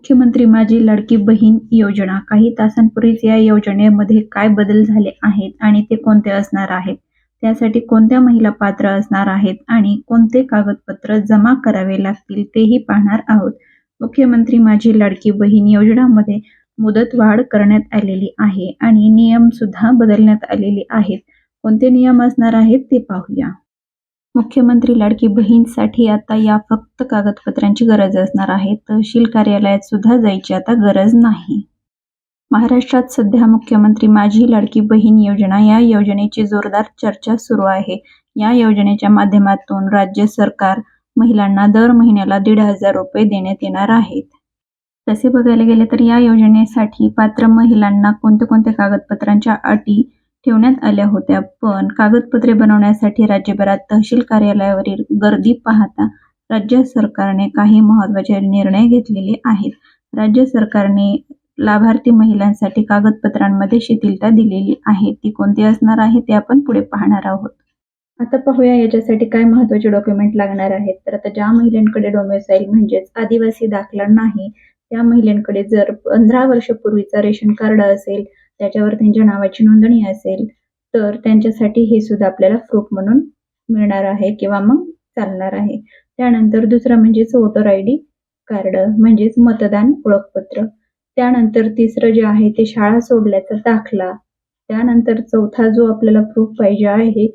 मुख्यमंत्री माझी लाडकी बहीण योजना. काही तासांपूर्वीच या योजनेमध्ये काय बदल झाले आहेत आणि ते कोणते असणार आहेत? त्यासाठी कोणत्या महिला पात्र असणार आहेत आणि कोणते कागदपत्र जमा करावे लागतील तेही पाहणार आहोत. मुख्यमंत्री माझी लाडकी बहीण योजनामध्ये मुदतवाढ करण्यात आलेली आहे आणि नियम सुद्धा बदलण्यात आलेले आहेत. कोणते नियम असणार आहेत ते पाहूया. मुख्यमंत्री लाडकी बहीणसाठी आता या फक्त कागदपत्रांची गरज असणार आहे तहसील कार्यालयात सुद्धा जायची आता गरज नाही. महाराष्ट्रात सध्या मुख्यमंत्री माझी लाडकी बहीण योजना या योजनेची जोरदार चर्चा सुरू आहे. या योजनेच्या माध्यमातून राज्य सरकार महिलांना दर महिन्याला दीड हजार रुपये देण्यात येणार आहेत. तसे बघायला गेले तर या योजनेसाठी पात्र महिलांना कोणत्या कोणत्या कागदपत्रांच्या अटी ठेवण्यात आल्या होत्या. पण कागदपत्रे बनवण्यासाठी राज्यभरात तहसील कार्यालयावरील गर्दी पाहता राज्य सरकारने काही महत्त्वाचे निर्णय घेतलेले आहेत. राज्य सरकारने लाभार्थी महिलांसाठी कागदपत्रांमध्ये शिथिलता दिलेली आहे. ती कोणती असणार आहे ते आपण पुढे पाहणार आहोत. आता पाहूया याच्यासाठी काय महत्त्वाचे डॉक्युमेंट लागणार आहेत. तर आता ज्या महिलांकडे डोमेसाईल म्हणजेच आदिवासी दाखला नाही त्या महिलांकडे जर पंधरा वर्षपूर्वीचा रेशन कार्ड असेल त्याच्यावर त्यांच्या नावाची नोंदणी असेल तर त्यांच्यासाठी हे सुद्धा आपल्याला प्रूफ म्हणून मिळणार आहे किंवा मग चालणार आहे. त्यानंतर दुसरं म्हणजेच वोटर आय डी कार्ड म्हणजेच मतदान ओळखपत्र. त्यानंतर तिसरं जे आहे ते शाळा सोडल्याचा दाखला. त्यानंतर चौथा जो आपल्याला प्रूफ पाहिजे आहे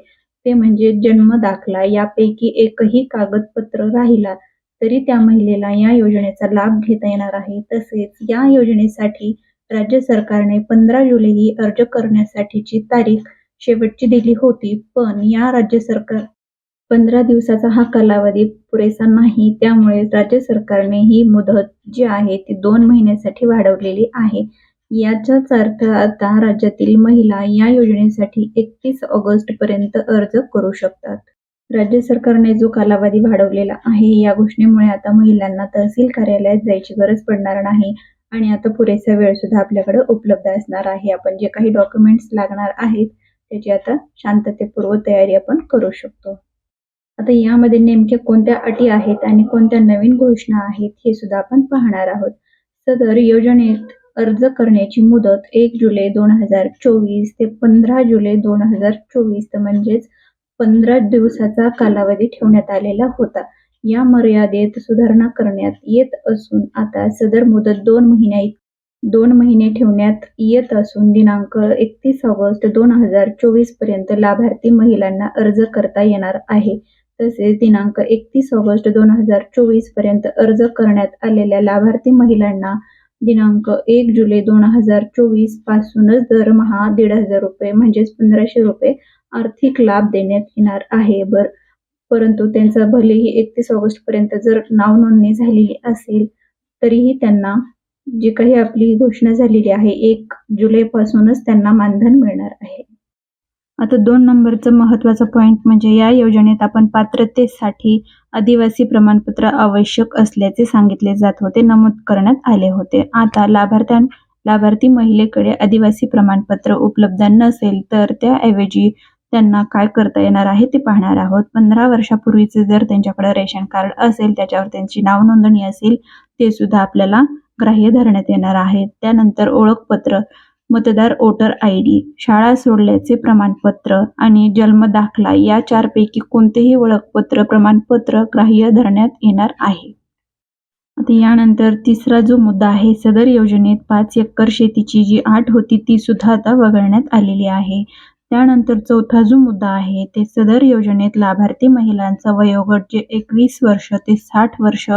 ते म्हणजे जन्म दाखला. यापैकी एकही कागदपत्र राहिला तरी त्या महिलेला या योजनेचा लाभ घेता येणार आहे. तसेच या योजनेसाठी राज्य सरकारने पंधरा जुलै ही अर्ज करण्यासाठीची तारीख शेवटची दिली होती. पण या राज्य सरकार पंधरा दिवसाचा हा कालावधी पुरेसा नाही. त्यामुळे राज्य सरकारने ही मुदत जी आहे ती दोन महिन्यासाठी वाढवलेली आहे. याचाच अर्थ आता राज्यातील महिला या योजनेसाठी एकतीस ऑगस्ट पर्यंत अर्ज करू शकतात. राज्य सरकारने जो कालावधी वाढवलेला आहे या घोषणेमुळे आता महिलांना तहसील कार्यालयात जायची गरज पडणार नाही. आणि आता पुरेसा वेळ सुद्धा आपल्याकडे उपलब्ध असणार आहे. आपण जे काही डॉक्युमेंट्स लागणार आहेत त्याची आता शांततेपूर्व तयारी आपण करू शकतो. आता यामध्ये नेमक्या कोणत्या अटी आहेत आणि कोणत्या नवीन घोषणा आहेत हे सुद्धा आपण पाहणार आहोत. सदर योजनेत अर्ज करण्याची मुदत एक जुलै दोन हजार चोवीस ते पंधरा जुलै दोन हजार चोवीस म्हणजेच पंधरा दिवसाचा कालावधी ठेवण्यात आलेला होता. या मर्यादेत सुधारणा करण्यात येत असून आता सदर मुदत दोन महिन्या दोन महिने ठेवण्यात येत असून दिनांक एकतीस ऑगस्ट दोन हजार चोवीसपर्यंत लाभार्थी महिलांना अर्ज करता येणार आहे. तसेच दिनांक एकतीस ऑगस्ट दोन हजार चोवीसपर्यंत अर्ज करण्यात आलेल्या लाभार्थी महिलांना दिनांक एक जुलै दोन हजार चोवीस पासूनच दरमहा दीड हजार रुपये म्हणजेच पंधराशे रुपये आर्थिक लाभ देण्यात येणार आहे. बर परंतु त्यांचं भलेही एकतीस ऑगस्ट पर्यंत जर नाव नोंदणी झालेली असेल तरीही त्यांना जी काही आपली घोषणा झालेली आहे एक जुलै पासूनच त्यांना मानधन मिळणार आहे. आता दोन नंबरचं महत्त्वाचा पॉईंट म्हणजे या योजनेत आपण पात्रतेसाठी आदिवासी प्रमाणपत्र आवश्यक असल्याचे सांगितले जात होते नमूद करण्यात आले होते. आता लाभार्थ्यां लाभार्थी महिलेकडे आदिवासी प्रमाणपत्र उपलब्ध नसेल तर त्याऐवजी त्यांना काय करता येणार आहे ते पाहणार आहोत. पंधरा वर्षापूर्वीचे जर त्यांच्याकडे रेशन कार्ड असेल त्याच्यावर त्यांची नाव नोंदणी असेल ते सुद्धा आपल्याला ग्राह्य धरण्यात येणार आहे. त्यानंतर ओळखपत्र मतदार वोटर आय डी शाळा सोडल्याचे प्रमाणपत्र आणि जन्म दाखला या चारपैकी कोणतेही ओळखपत्र प्रमाणपत्र ग्राह्य धरण्यात येणार आहे. आता यानंतर तिसरा जो मुद्दा आहे सदर योजनेत पाच एकर शेतीची जी आठ होती ती सुद्धा आता वगळण्यात आलेली आहे. त्यानंतर चौथा जो मुद्दा आहे ते सदर योजनेत लाभार्थी महिलांचा वयोगट जे एकवीस वर्ष ते साठ वर्ष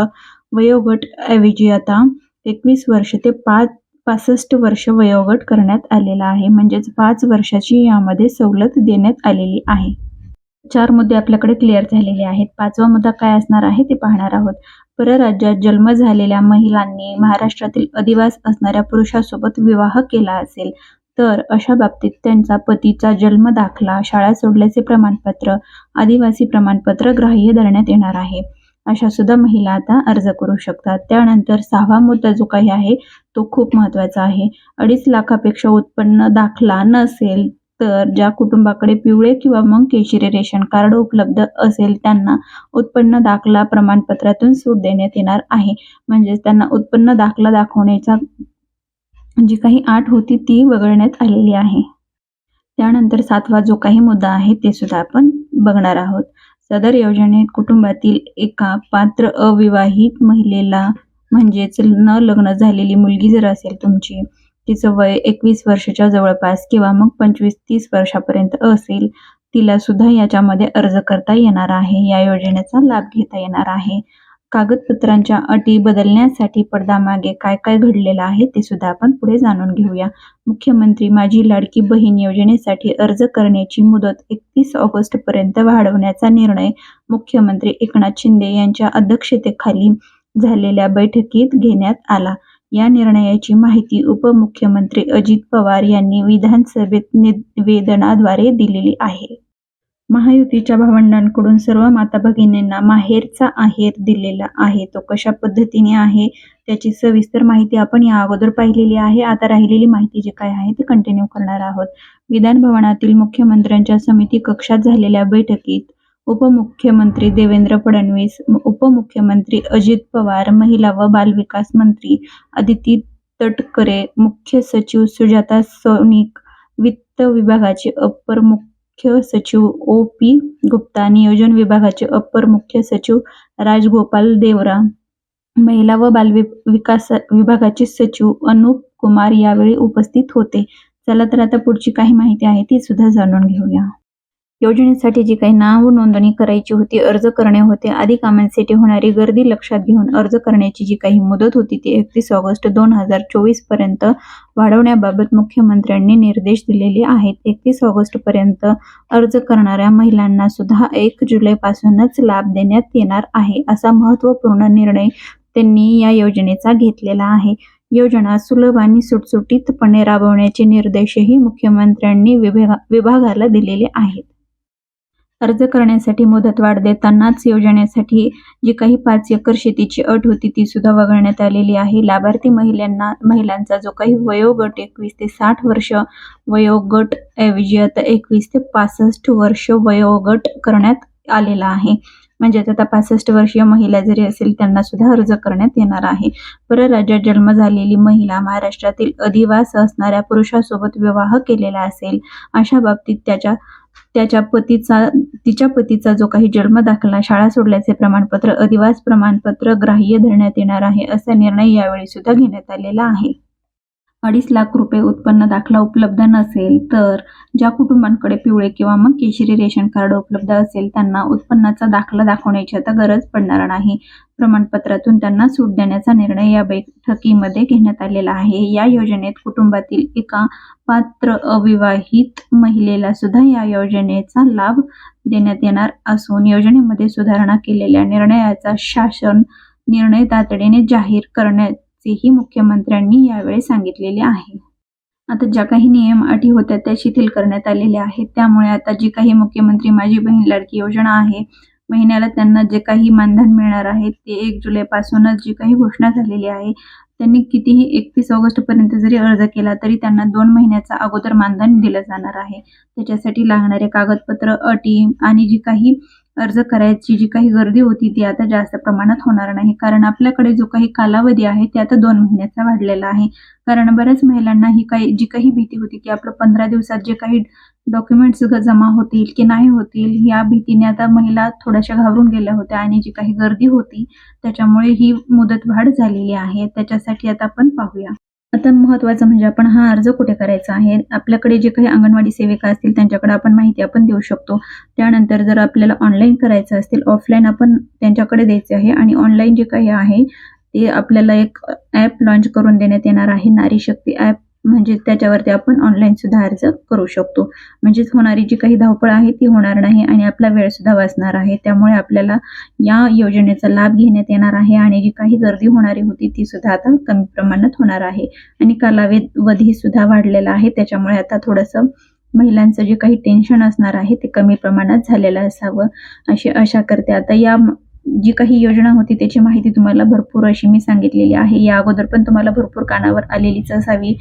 वयोगट ऐवजी आता एकवीस वर्ष ते पाच पासष्ट वर्ष वयोगट करण्यात आलेला आहे. म्हणजेच पाच वर्षाची यामध्ये सवलत देण्यात आलेली आहे. चार मुद्दे आपल्याकडे क्लिअर झालेले आहेत. पाचवा मुद्दा काय असणार आहे ते पाहणार आहोत. परराज्यात जन्म झालेल्या महिलांनी महाराष्ट्रातील अधिवास असणाऱ्या पुरुषासोबत विवाह केला असेल. तर अशा बाबतीत त्यांचा पतीचा जन्म दाखला शाळा सोडल्याचे प्रमाणपत्र आदिवासी प्रमाणपत्र ग्राह्य धरण्यात येणार आहे. अशा सुद्धा महिला आता अर्ज करू शकतात. त्यानंतर सहावा मुद्दा जो काही आहे तो खूप महत्त्वाचा आहे. अडीच लाखापेक्षा उत्पन्न दाखला नसेल तर ज्या कुटुंबाकडे पिवळे किंवा मग केशरी रेशन कार्ड उपलब्ध असेल त्यांना उत्पन्न दाखला प्रमाणपत्रातून सूट देण्यात येणार आहे. म्हणजेच त्यांना उत्पन्न दाखला दाखवण्याचा जी काही आठ होती ती वगळण्यात आलेली आहे. त्यानंतर सातवा जो काही मुद्दा आहे ते सुद्धा आपण बघणार आहोत. सदर योजनेत कुटुंबातील एका पात्र अविवाहित महिलेला म्हणजेच न लग्न झालेली मुलगी जर असेल तुमची तिचं वय एकवीस वर्षाच्या जवळपास किंवा मग पंचवीस तीस वर्षापर्यंत असेल तिला सुद्धा याच्यामध्ये अर्ज करता येणार आहे. या योजनेचा लाभ घेता येणार आहे. कागदपत्रांच्या अटी बदलण्यासाठी पडद्यामागे काय काय घडलेलं आहे ते सुद्धा आपण पुढे जाणून घेऊया. मुख्यमंत्री माझी लाडकी बहीण योजनेसाठी अर्ज करण्याची मुदत एकतीस ऑगस्ट पर्यंत वाढवण्याचा निर्णय मुख्यमंत्री एकनाथ शिंदे यांच्या अध्यक्षतेखाली झालेल्या बैठकीत घेण्यात आला. या निर्णयाची माहिती उपमुख्यमंत्री अजित पवार यांनी विधानसभेत निवेदनाद्वारे दिलेली आहे. महायुतीच्या भावंडांकडून सर्व माता भगिनींना माहेरचा आहेर दिलेला आहे. तो कशा पद्धतीने आहे त्याची सविस्तर माहिती आपण या अगोदर पाहिलेली आहे. आता राहिलेली माहिती जी काय आहे ती कंटिन्यू करणार आहोत. विधान भवनातील मुख्यमंत्र्यांच्या समिती कक्षात झालेल्या बैठकीत उपमुख्यमंत्री देवेंद्र फडणवीस उपमुख्यमंत्री अजित पवार महिला व बालविकास मंत्री अदिती तटकरे मुख्य सचिव सुजाता सोनिक वित्त विभागाचे अपर मुख्य मुख्य सचिव ओ पी गुप्ता नियोजन विभागाचे अप्पर मुख्य सचिव राजगोपाल देवरा महिला व बालविकास विभागाचे सचिव अनुप कुमार यावेळी उपस्थित होते. चला तर आता पुढची काही माहिती आहे ती सुद्धा जाणून घेऊया. योजनेसाठी जी काही नाव नोंदणी करायची होती अर्ज करणे होते आदी कामांसाठी होणारी गर्दी लक्षात घेऊन अर्ज करण्याची जी काही मुदत होती ती एकतीस ऑगस्ट दोन हजार चोवीसपर्यंत वाढवण्याबाबत मुख्यमंत्र्यांनी निर्देश दिलेले आहेत. एकतीस ऑगस्ट पर्यंत अर्ज करणाऱ्या महिलांना सुद्धा एक जुलैपासूनच लाभ देण्यात येणार आहे असा महत्त्वपूर्ण निर्णय त्यांनी या योजनेचा घेतलेला आहे. योजना सुलभ आणि सुटसुटीतपणे राबवण्याचे निर्देशही मुख्यमंत्र्यांनी विभागा विभागाला दिलेले आहेत. अर्ज करण्यासाठी मुदतवाढ देतानाच योजनेसाठी जी काही पाच एकर शेतीची अट होती ती सुद्धा वगळण्यात आलेली आहे. लाभार्थी महिलांना महिलांचा जो काही वयोगट एकवीस ते साठ वर्ष वयोगट ऐवजी आता एकवीस ते पासष्ट वर्ष वयोगट करण्यात आलेला आहे. म्हणजेच आता पासष्ट वर्षीय महिला जरी असेल त्यांना सुद्धा अर्ज करण्यात येणार आहे. परराज्यात जन्म झालेली महिला महाराष्ट्रातील अधिवास असणाऱ्या पुरुषासोबत विवाह केलेला असेल अशा बाबतीत त्याच्या त्याच्या पतीचा तिच्या पतीचा जो काही जन्म दाखला शाळा सोडल्याचे प्रमाणपत्र अधिवास प्रमाणपत्र ग्राह्य धरण्यात येणार आहे असा निर्णय यावेळी सुद्धा घेण्यात आलेला आहे. अडीच लाख रुपये उत्पन्न दाखला उपलब्ध नसेल तर ज्या कुटुंबांकडे पिवळे किंवा मग केशरी रेशन कार्ड उपलब्ध असेल त्यांना उत्पन्नाचा दाखला दाखवण्याची आता गरज पडणार नाही. प्रमाणपत्रातून त्यांना सूट देण्याचा निर्णय या बैठकीमध्ये घेण्यात आलेला आहे. या योजनेत कुटुंबातील एका पात्र अविवाहित महिलेला सुद्धा या योजनेचा लाभ देण्यात येणार असून योजनेमध्ये सुधारणा केलेल्या निर्णयाचा शासन निर्णय तातडीने जाहीर करण्यात चेही मुख्यमंत्र्यांनी यावेळी सांगितलेले आहे. आता ज्या काही नियम अटी होत्या त्या शिथिल करण्यात आलेल्या आहेत. त्यामुळे आता जी काही मुख्यमंत्री माझी बहीण लाडकी योजना आहे महिन्याला त्यांना जे काही मानधन मिळणार आहे ते एक जुलैपासूनच जी काही घोषणा झालेली आहे त्यांनी कितीही एकतीस ऑगस्टपर्यंत जरी अर्ज केला तरी त्यांना दोन महिन्याचा अगोदर मानधन दिलं जाणार आहे. त्याच्यासाठी लागणारे कागदपत्र अटी आणि जी काही अर्ज करायची जी काही गर्दी होती ती आता जास्त प्रमाणात होणार नाही. कारण आपल्याकडे जो काही कालावधी आहे ते आता दोन महिन्याचा वाढलेला आहे. कारण बऱ्याच महिलांना ही काही जी काही भीती होती की आपलं पंधरा दिवसात जे काही डॉक्युमेंट्स जमा होतील की नाही होतील या भीतीने आता महिला थोड्याशा घाबरून गेल्या होत्या. आणि जी काही गर्दी होती त्याच्यामुळे ही मुदत वाढ झालेली आहे. त्याच्यासाठी आता आपण पाहूया. आता महत्वाचं म्हणजे आपण हा अर्ज कुठे करायचा आहे? आपल्याकडे जे काही अंगणवाडी सेविका असतील त्यांच्याकडे आपण माहिती आपण देऊ शकतो. त्यानंतर जर आपल्याला ऑनलाईन करायचं असतील ऑफलाईन आपण त्यांच्याकडे द्यायचे आहे आणि ऑनलाईन जे काही आहे ते आपल्याला एक ॲप लॉन्च करून देण्यात येणार आहे. नारी शक्ती ॲप म्हणजे त्याच्यावरती आपण ऑनलाईन सुद्धा अर्ज करू शकतो. म्हणजेच होणारी जी काही धावपळ आहे ती होणार नाही आणि आपला वेळ सुद्धा वाचणार आहे. त्यामुळे आपल्याला या योजनेचा लाभ घेण्यात येणार आहे आणि जी काही गर्दी होणारी होती ती सुद्धा आता कमी प्रमाणात होणार आहे. आणि कालावधी सुद्धा वाढलेला आहे. त्याच्यामुळे आता थोडंसं महिलांचं जे काही टेन्शन असणार आहे ते कमी प्रमाणात झालेलं असावं. अशी आशा करते. आता या जी काही योजना होती त्याची माहिती तुम्हाला भरपूर अशी मी सांगितलेली आहे. या अगोदर पण तुम्हाला भरपूर कानावर आलेलीच असावी.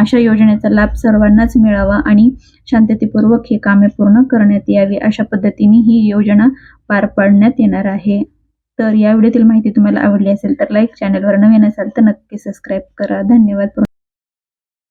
अशा योजनेचा लाभ सर्वांनाच मिळावा आणि शांततेपूर्वक हे कामे पूर्ण करण्यात यावी अशा पद्धतीने ही योजना पार पाडण्यात येणार आहे. तर या व्हिडिओतील माहिती तुम्हाला आवडली असेल तर लाईक चॅनलवर नवीन असाल तर नक्की सबस्क्राईब करा. धन्यवाद.